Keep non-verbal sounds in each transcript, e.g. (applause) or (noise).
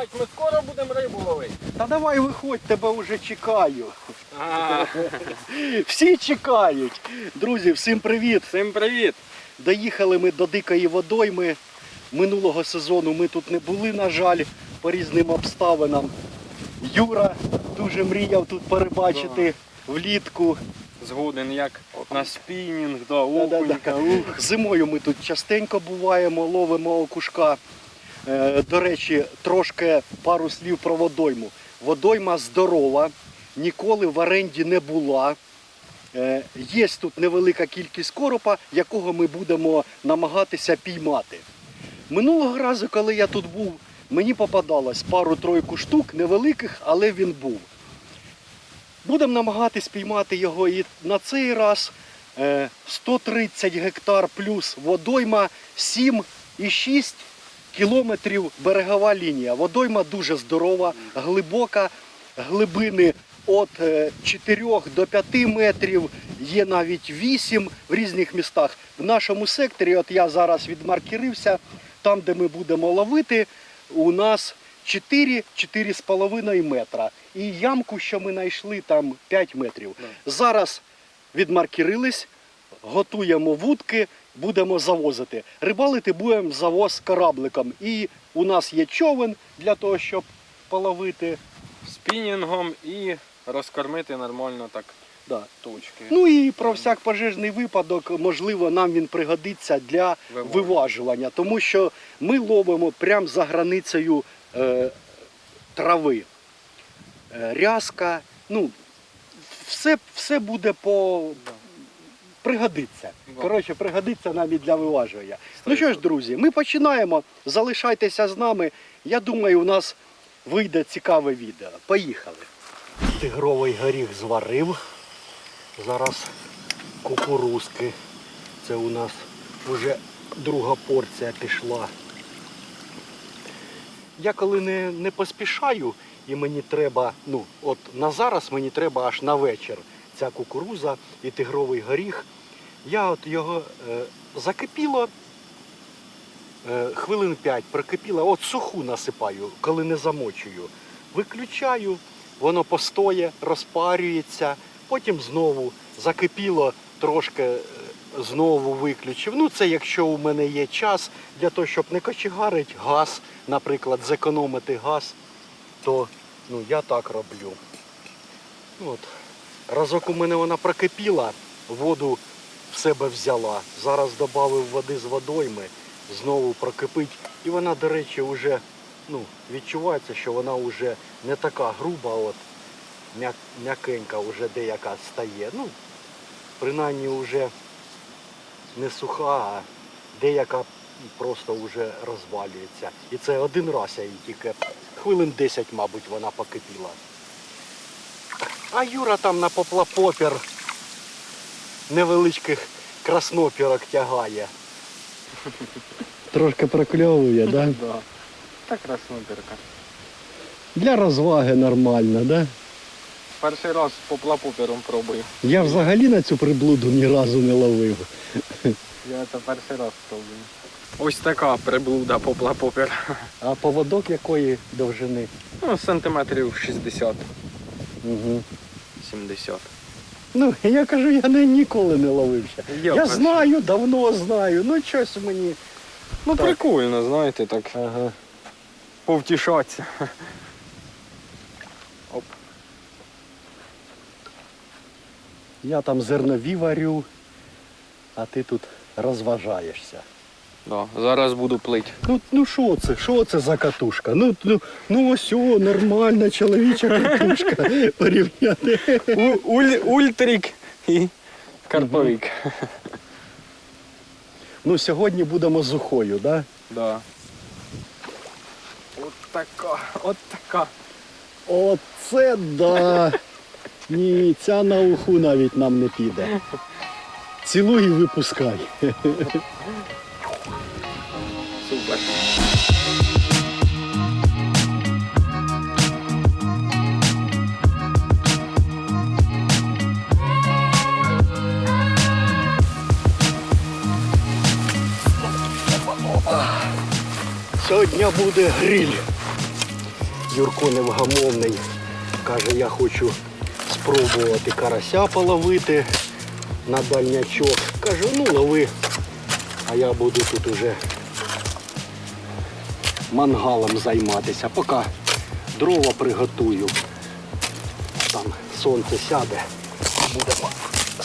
Мать, ми скоро будемо рибу ловити. Та давай виходь, тебе вже чекаю. (laughs) Всі чекають. Друзі, всім привіт! Всім привіт. Доїхали ми до дикої водойми. Минулого сезону ми тут не були, на жаль, по різним обставинам. Юра дуже мріяв тут перебачити влітку. Згоден як на спінінг, да, окунька. Зимою ми тут частенько буваємо, ловимо окушка. Е, До речі, трошки пару слів про водойму. Водойма здорова, ніколи в оренді не була. Е, Є тут невелика кількість коропа, якого ми будемо намагатися піймати. Минулого разу, коли я тут був, мені попадалось пару-тройку штук, невеликих, але він був. Будемо намагатись піймати його і на цей раз. Е, 130 гектар плюс водойма, 7,6 кілометрів берегова лінія. Водойма дуже здорова, глибока, глибини від 4 до 5 метрів, є навіть 8 в різних містах. В нашому секторі, от я зараз відмаркірився, там, де ми будемо ловити, у нас 4-4,5 метра. І ямку, що ми знайшли, там 5 метрів. Зараз відмаркірились, готуємо вудки, будемо завозити. Рибалити будемо завоз корабликом. І у нас є човен для того, щоб половити. Спінінгом і розкормити нормально так Да. точки. Ну і про всяк пожежний випадок, можливо, нам він пригодиться для Виважування. виважування, тому що ми ловимо прямо за границею е, трави. Е, рязка, ну, все, все буде по. Пригодиться. Коротше, пригодиться нам і для виважування. Ну що ж, друзі, ми починаємо. Залишайтеся з нами. Я думаю, у нас вийде цікаве відео. Поїхали. Тигровий горіх зварив. Зараз кукурузки. Це у нас вже друга порція пішла. Я коли не, не поспішаю і мені треба, ну, от на зараз мені треба аж на вечір ця кукуруза і тигровий горіх. Я от його е, закипіло е, хвилин 5 прокипіло, от суху насипаю, коли не замочую. Виключаю, воно постоє, розпарюється, потім знову закипіло, трошки е, знову виключив. Ну це якщо у мене є час для того, щоб не кочегарить газ, наприклад, зекономити газ, то ну, я так роблю. От. Разок у мене вона прокипіла, воду в себе взяла. Зараз додав води з водойми, знову прокипить. І вона, до речі, вже ну, відчувається, що вона вже не така груба, от, м'якенька вже деяка стає. Ну, принаймні вже не суха, а деяка просто вже розвалюється. І це один раз я її тільки хвилин 10, мабуть, вона покипіла. А Юра там на поплапопір невеличких краснопірок тягає. Трошки прокльовує, так? Да? (laughs) Да. Так краснопірка. Для розваги нормально, да? Перший раз поплапопером пробую. Я взагалі на цю приблуду ні разу не ловив. Я це перший раз пробую. Ось така приблуда поплапопер. А поводок якої довжини? Ну, сантиметрів 60, Угу. 70. Ну, я кажу, я не, ніколи не ловив ще. Я Я, знаю, давно знаю. Ну щось мені. Ну Так. прикольно, знаєте, так Ага. повтішатися. Оп. Я там зернові варю, а ти тут розважаєшся. Да, зараз буду плить. Ну, ну що це? Що це за катушка? Ну, ну, ну ось о, нормальна чоловіча катушка (laughs) порівняти. У, уль, ультрик і карповик. Ну, сьогодні будемо з ухою, так? Да? Да. От така, от така. Оце да. Ні, ця на уху навіть нам не піде. Цілуй і випускай. Сьогодні буде гриль. Юрко невгамовний. Каже, я хочу спробувати карася половити на дальнячок. Кажу, ну лови, а я буду тут уже мангалом займатися, поки дрова приготую. Там сонце сяде, будемо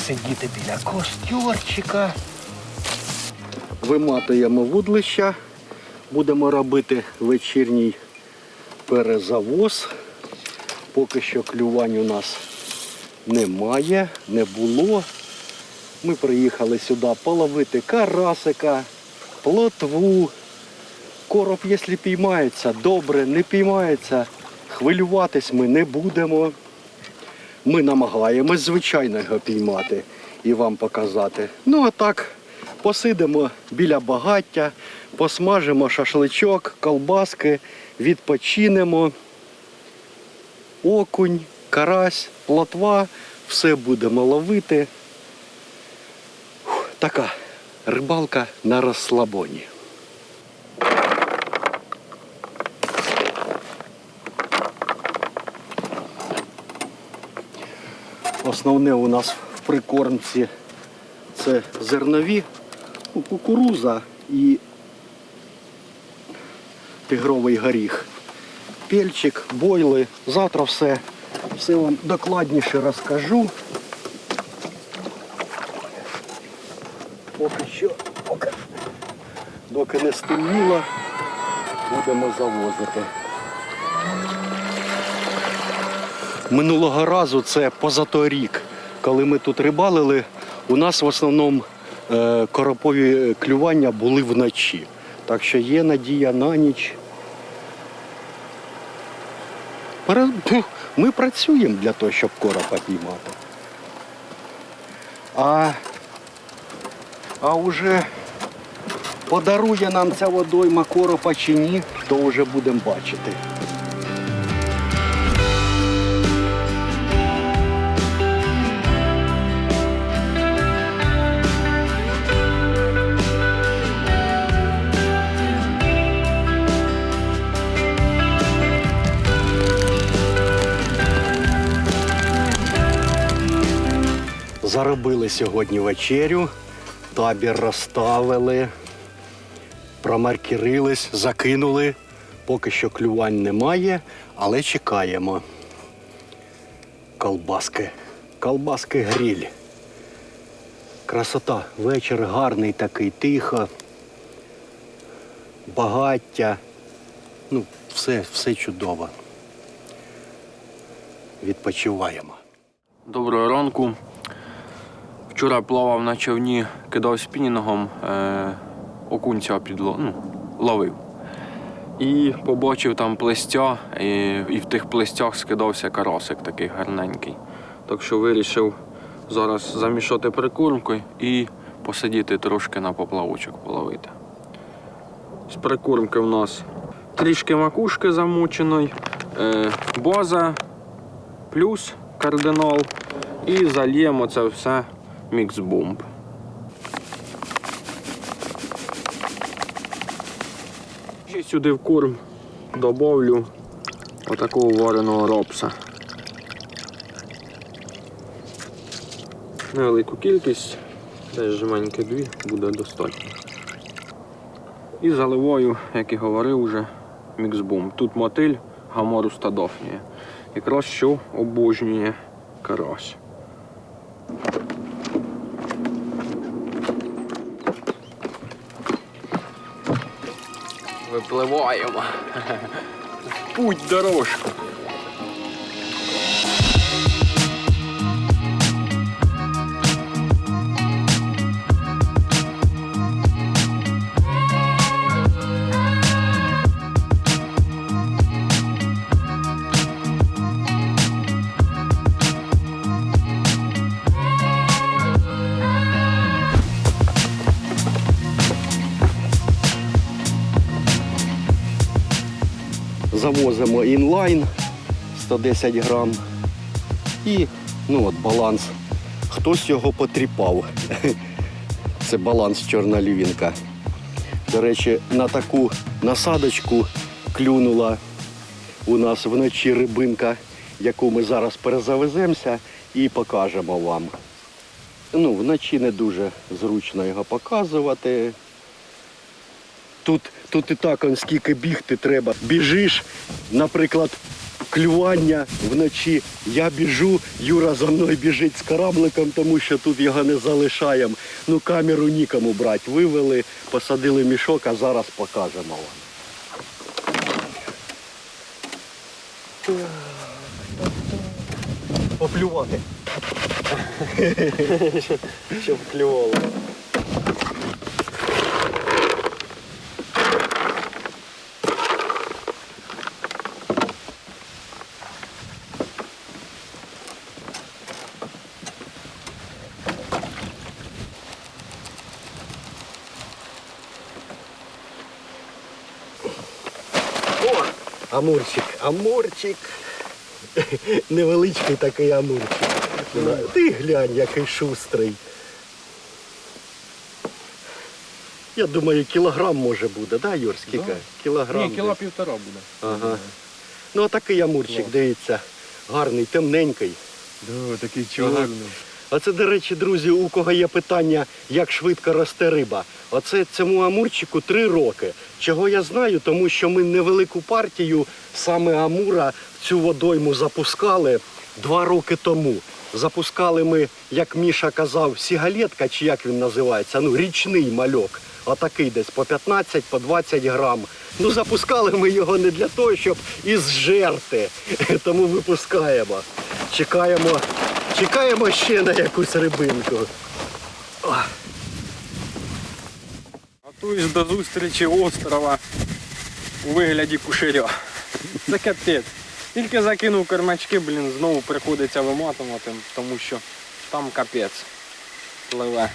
сидіти біля костюрчика. Виматуємо вудлища, будемо робити вечірній перезавоз. Поки що клювань у нас немає, не було. Ми приїхали сюди половити карасика, плотву. Короб, якщо піймається, добре, не піймається, хвилюватись ми не будемо. Ми намагаємось, звичайно, його піймати і вам показати. Ну а так, посидимо біля багаття, посмажимо шашличок, колбаски, відпочинемо. Окунь, карась, плотва, все будемо ловити. Така рибалка на розслабоні. Основне у нас в прикормці це зернові, кукуруза і тигровий горіх. Пельчик, бойли. Завтра все, все вам докладніше розкажу. Поки що, поки, доки не стемніло, будемо завозити. Минулого разу це позаторік, коли ми тут рибалили, у нас в основному коропові клювання були вночі. Так що є надія на ніч. (laughs) Ми працюємо для того, щоб коропа піймати. А, а вже подарує нам ця водойма коропа чи ні, то вже будемо бачити. Заробили сьогодні вечерю, табір розставили, промаркерились, закинули. Поки що клювань немає, але чекаємо. Колбаски. Колбаски гриль. Красота. Вечір гарний такий, тихо. Багаття. Ну, все, все чудово. Відпочиваємо. Доброго ранку. Вчора плавав на човні, кидав спінінгом, е, окунця підло, ну, ловив. І побачив там плестя, і, і в тих плестях скидався карасик такий гарненький. Так що вирішив зараз замішати прикормкою і посидіти трошки на поплавочок половити. З прикормки в нас трішки макушки замученої, е, база, плюс кардинал і зальємо це все мікс-бомб. Ще сюди в корм добавлю отакого вареного ропса. Невелику кількість, десь жменьки дві, буде достатньо. І заливаю, як і говорив уже, мікс-бум. Тут мотиль гаморус та дофнія. Якраз що обожнює карась. Випливаємо. (laughs) Путь дорожку. Завозимо інлайн 110 грам. І ну от баланс. Хтось його потріпав. (laughs) Це баланс чорна львінка. До речі, на таку насадочку клюнула у нас вночі рибинка, яку ми зараз перезавеземося і покажемо вам. Ну, вночі не дуже зручно його показувати. Тут, тут і так он скільки бігти треба. Біжиш, наприклад, клювання вночі. Я біжу, Юра за мною біжить з корабликом, тому що тут його не залишаємо. Ну, камеру нікому брати. Вивели, посадили мішок, а зараз покажемо вам. Поплювати. Щоб клювало. О, амурчик, амурчик. Невеличкий такий амурчик. Ти глянь, який шустрий. Я думаю, кілограм може буде, да, Юр? Скільки? Да. Кілограм. Ні, кіло півтора буде. Ага. Ну, такий амурчик, дивіться. Гарний, темненький. Да, такий чорний. А це, до речі, друзі, у кого є питання, як швидко росте риба. Оце цьому амурчику три роки. Чого я знаю, тому що ми невелику партію саме амура в цю водойму запускали два роки тому. Запускали ми, як Міша казав, сігалетка, чи як він називається, ну річний мальок. Отакий десь по 15, по 20 грам. Ну запускали ми його не для того, щоб із жерти. (laughs) Тому випускаємо. Чекаємо, чекаємо ще на якусь рибинку. О, Готуюсь до зустрічі острова у вигляді кушаря. Це капець. Тільки закинув кермачки, блін, знову приходиться виматувати, тому що там капець пливе.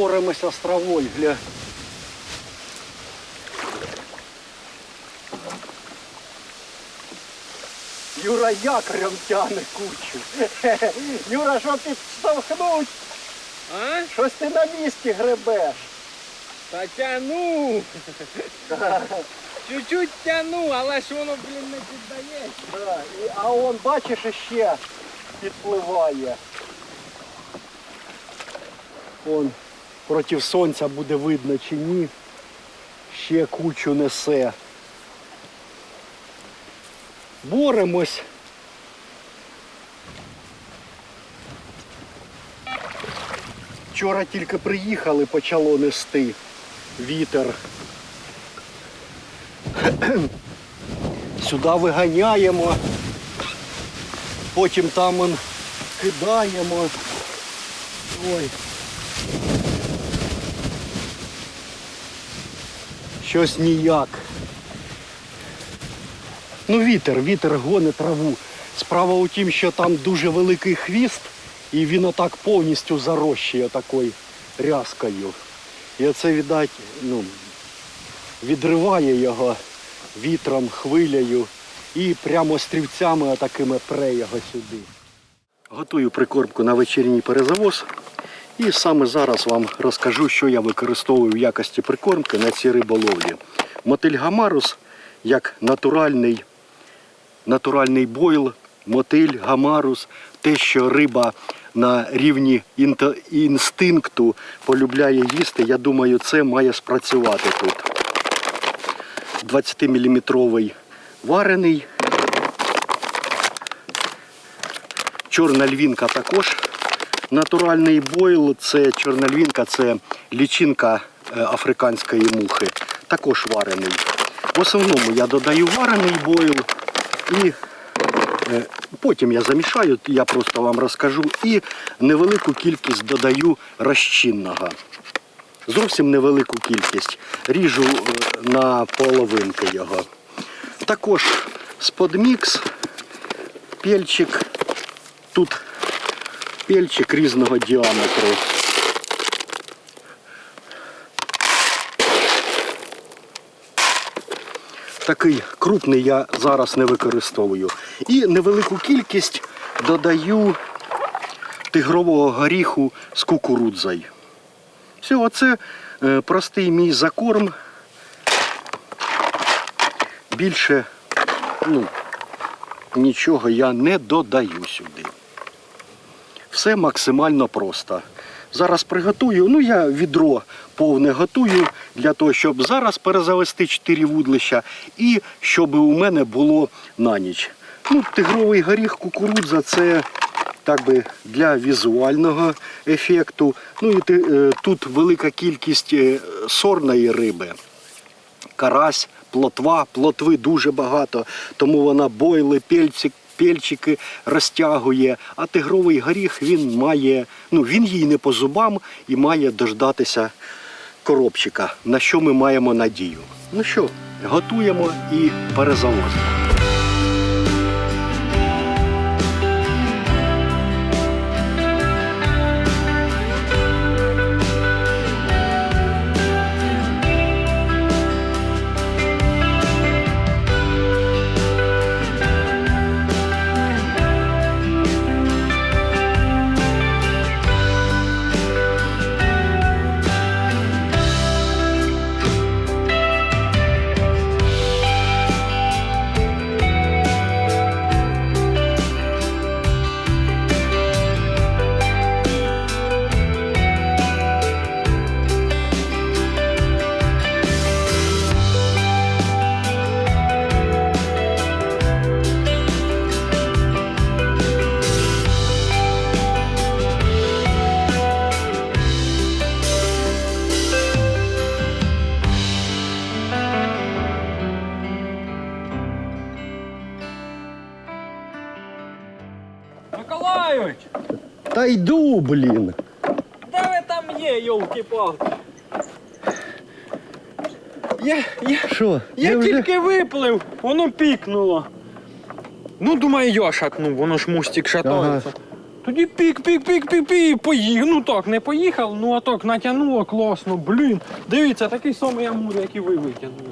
Боремося з травою, гля. Юра якорем тяне кучу. (laughs) Юра, що ти штовхнуть? А? Щось ти на місці гребеш. Та тяну! (laughs) Чуть-чуть тяну, але ж воно, блін, не піддається. Да, і, а он, бачиш, ще підпливає. Он проти сонця буде видно чи ні. Ще кучу несе. Боремось. Вчора тільки приїхали, почало нести вітер. Сюди виганяємо, потім там кидаємо. Ой. Щось ніяк. Ну, вітер, вітер гоне траву. Справа у тім, що там дуже великий хвіст, і він отак повністю зарощує такою рязкою. І оце, віддать, ну, відриває його вітром, хвилею і прямо стрівцями отакими пре його сюди. Готую прикормку на вечірній перезавоз. І саме зараз вам розкажу, що я використовую в якості прикормки на цій риболовлі. Мотиль гамарус як натуральний, натуральний бойл, мотиль, гамарус, те, що риба на рівні інстинкту полюбляє їсти, я думаю, це має спрацювати тут. 20-мм варений. Чорна львінка також натуральний бойл. Це чорна це лічинка е, африканської мухи. Також варений. В основному я додаю варений бойл і е, потім я замішаю, я просто вам розкажу. І невелику кількість додаю розчинного. Зовсім невелику кількість. Ріжу е, на половинки його. також сподмікс, пельчик. Тут пельчик різного діаметру. Такий крупний я зараз не використовую. І невелику кількість додаю тигрового горіху з кукурудзою. Все, оце е, простий мій закорм. Більше ну, нічого я не додаю сюди. Все максимально просто. Зараз приготую, ну я відро повне готую для того, щоб зараз перезавести 4 вудлища і щоб у мене було на ніч. Ну, тигровий горіх, кукурудза це так би для візуального ефекту. Ну і е, тут велика кількість е, сорної риби карась, плотва, плотви дуже багато, тому вона бойли, пельці, пельчики розтягує. А тигровий горіх він має, ну він їй не по зубам і має дождатися коробчика, на що ми маємо надію. Ну що, готуємо і перезавозимо. Та йду, блін. де ви там є, йолки-палки? Я, я, Що? я я вже- тільки виплив, воно пікнуло. Ну, думаю, я шатнув, воно ж мустик шатається. Тоді пік, пік, пік, пік, пік, поїхав. Ну так, не поїхав, ну а так натягнуло класно, блін. Дивіться, такий самий амур, як і ви витягнули.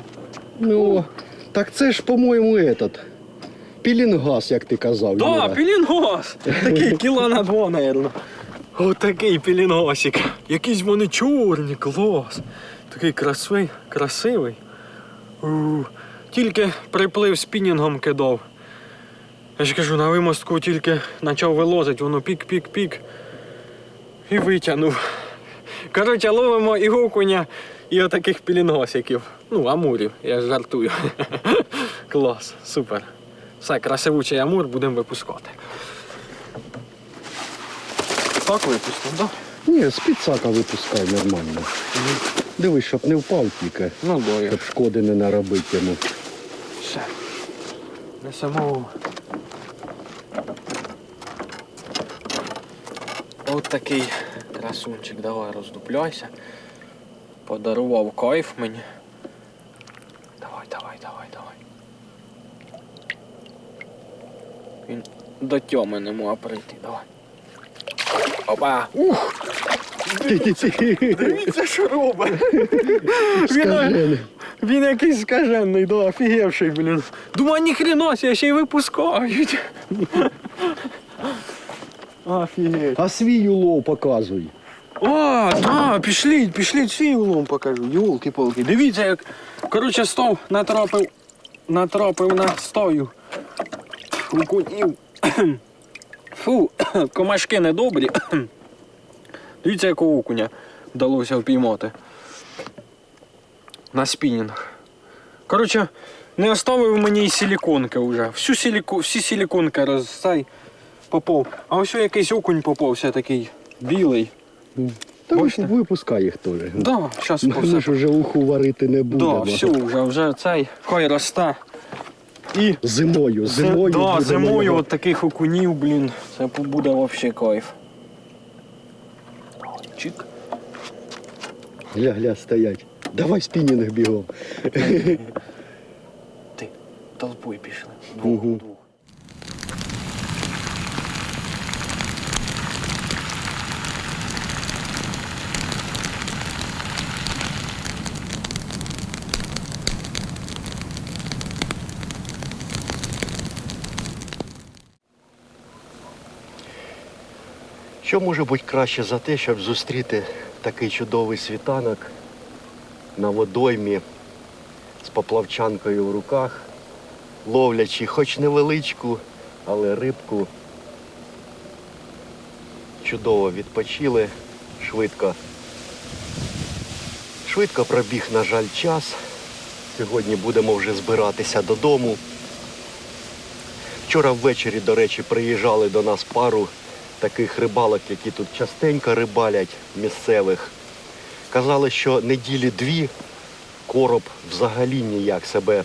Ну, так це ж, по-моєму, этот. Пілінгаз, як ти казав. Да, Юра. пілінгос. Такий кіла на два, наверно. Отакий пілінгосик. Якісь вони чорні, клас. Такий красивий, красивий. У, тільки приплив спінінгом кидав. Я ж кажу, на вимостку тільки почав вилозити, воно пік-пік-пік. І витягнув. Коротше, ловимо і окуня, і отаких пілінгосиків. Ну, амурів, я ж жартую. (laughs) Клас, супер. Все, красивучий амур будемо випускати. Так випустимо, так? Ні, з підсака випускай нормально. Дивись, щоб не впав тільки, Ну, бою. щоб шкоди не наробити йому. Все. Несемо. От такий красунчик, давай роздупляйся. Подарував кайф мені. Давай, давай, давай, давай. Він до тьоми не може прийти, давай. Опа! Ух! Дивіться, що робить! Він, він якийсь скажений, да, офігевший, блін. Думаю, ніхрена, себе, ще й випускають. Офігеть. А свій улов показуй. О, а, пішліть, пішліть, свій улом покажу. Йолки-палки. Дивіться, як коротше стов натрапив, натрапив на стою. Окунів. (coughs) Фу, (coughs) комашки недобрі. (coughs) Дивіться, якого окуня вдалося впіймати. На спінінг. Коротше, не оставив мені і силіконки вже. Всю силіку, всі силіконки розсай попав. А ось якийсь окунь попався такий білий. Та Бачите? випускай їх теж. Да, зараз Ми ж вже уху варити не Да, все, вже, вже цей хай росте. І Зимою, Зи- зимою. да, зимою його- от таких окунів, блін, це буде взагалі кайф. Чик. Гля, гля, стоять. Давай спінінг бігом. Ти. толпою пішли. Угу. Що може бути краще за те, щоб зустріти такий чудовий світанок на водоймі з поплавчанкою в руках, ловлячи хоч невеличку, але рибку. Чудово відпочили, швидко. Швидко пробіг, на жаль, час. Сьогодні будемо вже збиратися додому. Вчора ввечері, до речі, приїжджали до нас пару таких рибалок, які тут частенько рибалять місцевих. Казали, що неділі дві короб взагалі ніяк себе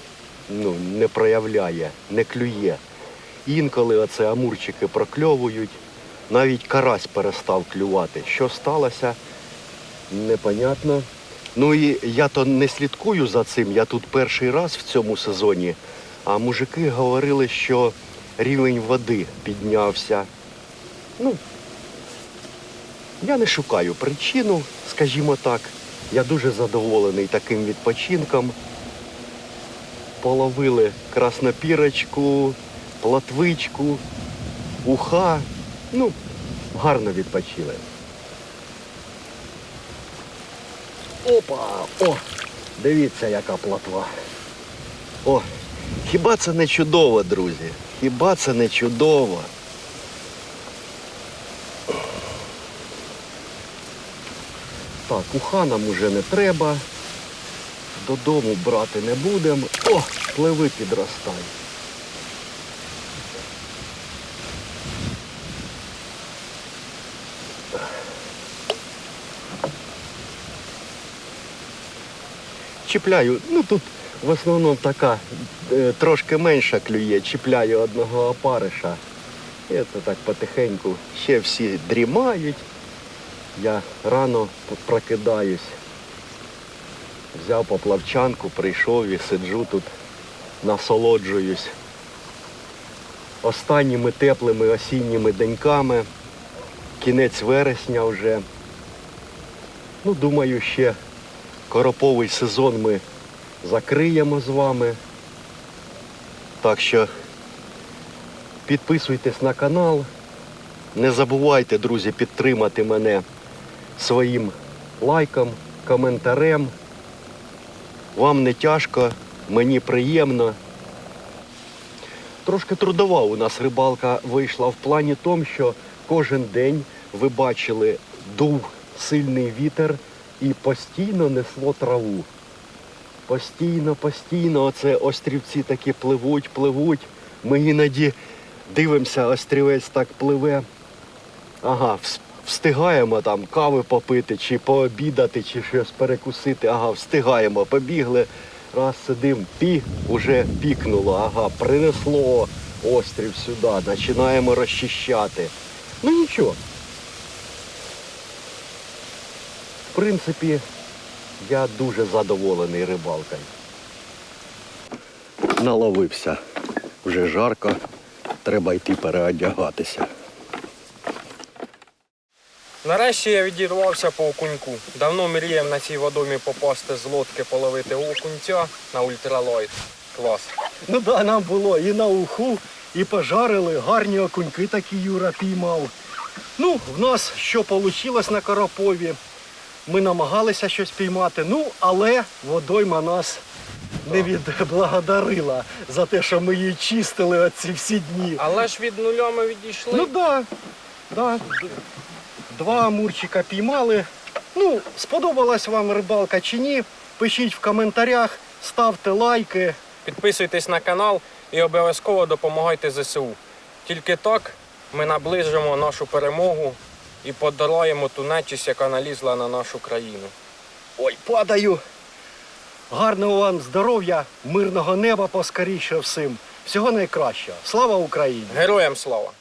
ну, не проявляє, не клює. Інколи оце амурчики прокльовують, навіть карась перестав клювати. Що сталося, непонятно. Ну і я то не слідкую за цим, я тут перший раз в цьому сезоні, а мужики говорили, що рівень води піднявся. Ну, я не шукаю причину, скажімо так. Я дуже задоволений таким відпочинком. Половили краснопірочку, платвичку, уха. Ну, гарно відпочили. Опа! О! Дивіться, яка платва. О! Хіба це не чудово, друзі? Хіба це не чудово? Так, уха нам уже не треба. Додому брати не будемо. О, пливи підростай. Чіпляю, ну тут в основному така е, трошки менша клює, чіпляю одного опариша. І це так потихеньку. Ще всі дрімають. Я рано прокидаюсь. Взяв поплавчанку, прийшов і сиджу тут, насолоджуюсь останніми теплими осінніми деньками. Кінець вересня вже. Ну, думаю, ще короповий сезон ми закриємо з вами. Так що підписуйтесь на канал. Не забувайте, друзі, підтримати мене своїм лайком, коментарем. Вам не тяжко, мені приємно. Трошки трудова у нас рибалка вийшла в плані тому, що кожен день ви бачили, дув сильний вітер і постійно несло траву. Постійно, постійно оце острівці такі пливуть, пливуть. Ми іноді дивимося, острівець так пливе. Ага, встигаємо там кави попити, чи пообідати, чи щось перекусити. Ага, встигаємо, побігли. Раз сидим, пі, уже пікнуло, ага, принесло острів сюди, починаємо розчищати. Ну нічого. В принципі, я дуже задоволений рибалкою. Наловився. Вже жарко, треба йти переодягатися. Нарешті я відірвався по окуньку. Давно мріяв на цій водомі попасти з лодки, половити окунця на ультралайт. Клас. Ну так, да, нам було і на уху, і пожарили, гарні окуньки такі Юра піймав. Ну, в нас що вийшло на Карапові. Ми намагалися щось піймати, ну, але водойма нас не відблагодарила за те, що ми її чистили оці всі дні. Але ж від нуля ми відійшли. Ну так, да, да. Два амурчика піймали. Ну, сподобалась вам рибалка чи ні? Пишіть в коментарях, ставте лайки. Підписуйтесь на канал і обов'язково допомагайте ЗСУ. Тільки так ми наближимо нашу перемогу і подолаємо ту нечість, яка налізла на нашу країну. Ой, падаю. Гарного вам здоров'я, мирного неба поскоріше всім. Всього найкращого. Слава Україні! Героям слава!